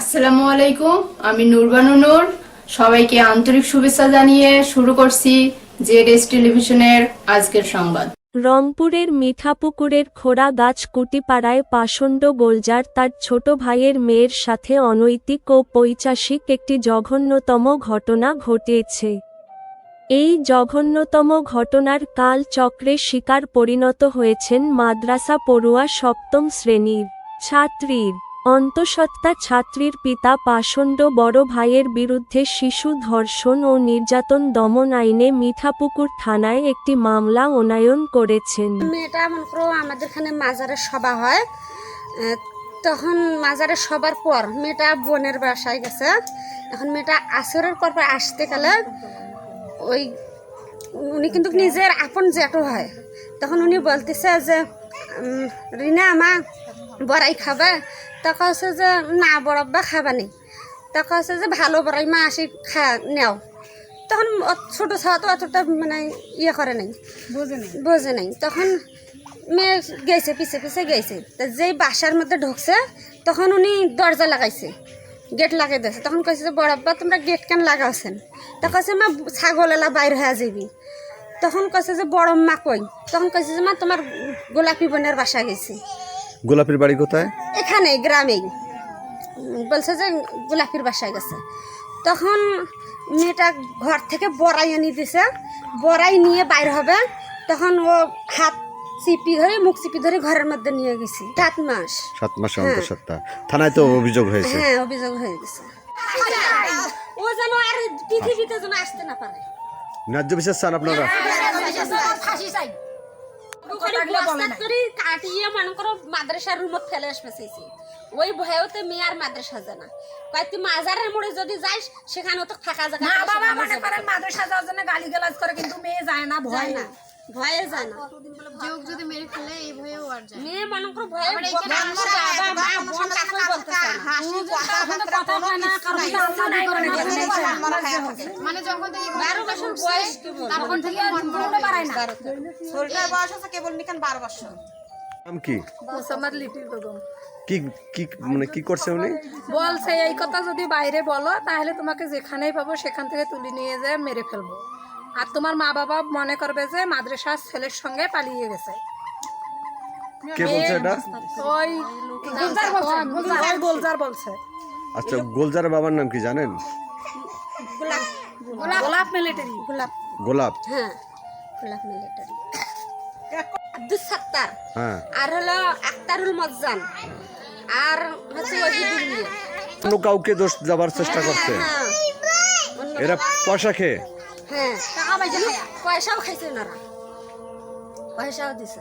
আসসালামু আলাইকুম, আমি নুরবানু নূর। সবাইকে আন্তরিক শুভেচ্ছা জানিয়ে শুরু করছি জেড টেলিভিশনের আজকের সংবাদ। রংপুরের মিঠাপুকুরের খোড়া গাছ কুটিপাড়ায় পাষণ্ড গোলজার তার ছোট ভাইয়ের মেয়ের সাথে অনৈতিক ও পৈচাসিক একটি জঘন্যতম ঘটনা ঘটিয়েছে এই জঘন্যতম ঘটনার কাল চক্রে শিকার পরিণত হয়েছেন মাদ্রাসা পড়ুয়া সপ্তম শ্রেণির ছাত্রীর। অন্তঃসত্ত্বা ছাত্রীর পিতা পাষণ্ড বড় ভাইয়ের বিরুদ্ধে শিশু ধর্ষণ ও নির্যাতন দমন আইনে মিঠাপুকুর থানায় একটি মামলা অনায়ন করেছেন। মেয়েটা মনে করো আমাদের এখানে মাজারের সভা হয়। তখন মাজারের সবার পর মেয়েটা বোনের বাসায় গেছে। এখন মেয়েটা আসরের পর আসতে গেলে ওই উনি কিন্তু নিজের আপন জ্যাঠো হয়। তখন উনি বলতেছে যে রিনা আমা বড়াই খাবে। তখন হচ্ছে যে না বড়ব্বা খাবা নেই তখন হচ্ছে যে ভালো বড়াই মা আসি খা নেও। তখন ছোট ছাওয়া তো অতটা মানে ইয়ে করে নাই। বোঝে নাই। তখন মেয়ে গেছে পিছে পিছে গেছে তা যেই বাসার মধ্যে ঢুকছে তখন উনি দরজা লাগাইছে গেট লাগাই দিয়েছে তখন কইছে যে বড়াব্বা তোমরা গেট কেন লাগাওছেন তা কইছে মা ছাগল এলা বাইর হয়ে যাবি। তখন কইছে যে বড় মা কই? তখন কইছে যে মা তোমার গোলাপি বোনের বাসা গেছে গোলাপের বাড়ি কোথায়? এখানে গ্রামেই। বলছে যে গোলাপির বাসায় গেছে। তখন মেয়েটা ঘর থেকে বড়াই এনে দিছে। বড়াই নিয়ে বাইর হবে। তখন ও হাত চিপি ধরে মুখ চিপি ধরে ঘরের মধ্যে নিয়ে গেছি। সাত মাস। সাত মাসে অন্তঃসত্ত্বা। থানায় তো অভিযোগ হয়েছে। হ্যাঁ অভিযোগ হয়ে গেছে। ও যেন আর পৃথিবীতে যেন আসতে না পারে। ন্যায্য বিচার চান আপনারা? বস্তাত করে কাটিয়ে মনে করো মাদ্রাসার রুমত ফেলে আসতেছি ওই ভয়েতে মেয়ে আর মাদ্রাসা জানা কয় তুই মাজারের মোড়ে যদি যাস সেখানে তো থাকা জায়গা না বাবা মনে করেন মাদ্রাসা যাওয়ার জন্য গালি গালাজ করে কিন্তু মেয়ে যায় না ভয় না না ভয়ে যায় না যদি মেরে ফেলে এই ভয়েও আর যায় মেয়ে মনে করো ভয়ে বদনাম বাবা মা বোন কাকুই নাই। মানে যখন থেকে বারো বছর বয়স তখন থেকে মন কোনো বাড়ায় না। ছোটটার বয়স আছে কেবল নিকান বারো বছর। নাম কি? মুসাম্মদ লিপির বেগম। কি কি মানে কি করছে উনি? বলছে এই কথা যদি বাইরে বলো তাহলে তোমাকে যেখানেই পাবো সেখান থেকে তুলে নিয়ে যায় মেরে ফেলব। আর তোমার মা বাবা মনে করবে যে মাদ্রাসার ছেলের সঙ্গে পালিয়ে গেছে। কে বলছে এটা? ওই গুলজার বলছে ওই গুলজার বলছে। আচ্ছা গোলজারের বাবার নাম কি জানেন? গোলাপ। মিলিটারি। গোলাপ। গোলাপ? হ্যাঁ গোলাপ মিলিটারি। আব্দুল সাত্তার। হ্যাঁ। আর হলো আক্তারুল মজ্জান। আর হচ্ছে ওহিদুল মিয়া। অন্য কাউকে দোষ দেওয়ার চেষ্টা করছে? হ্যাঁ। এরা পয়সা খেয়ে? হ্যাঁ। পয়সাও খাইছে ওনারা পয়সাও দিছে।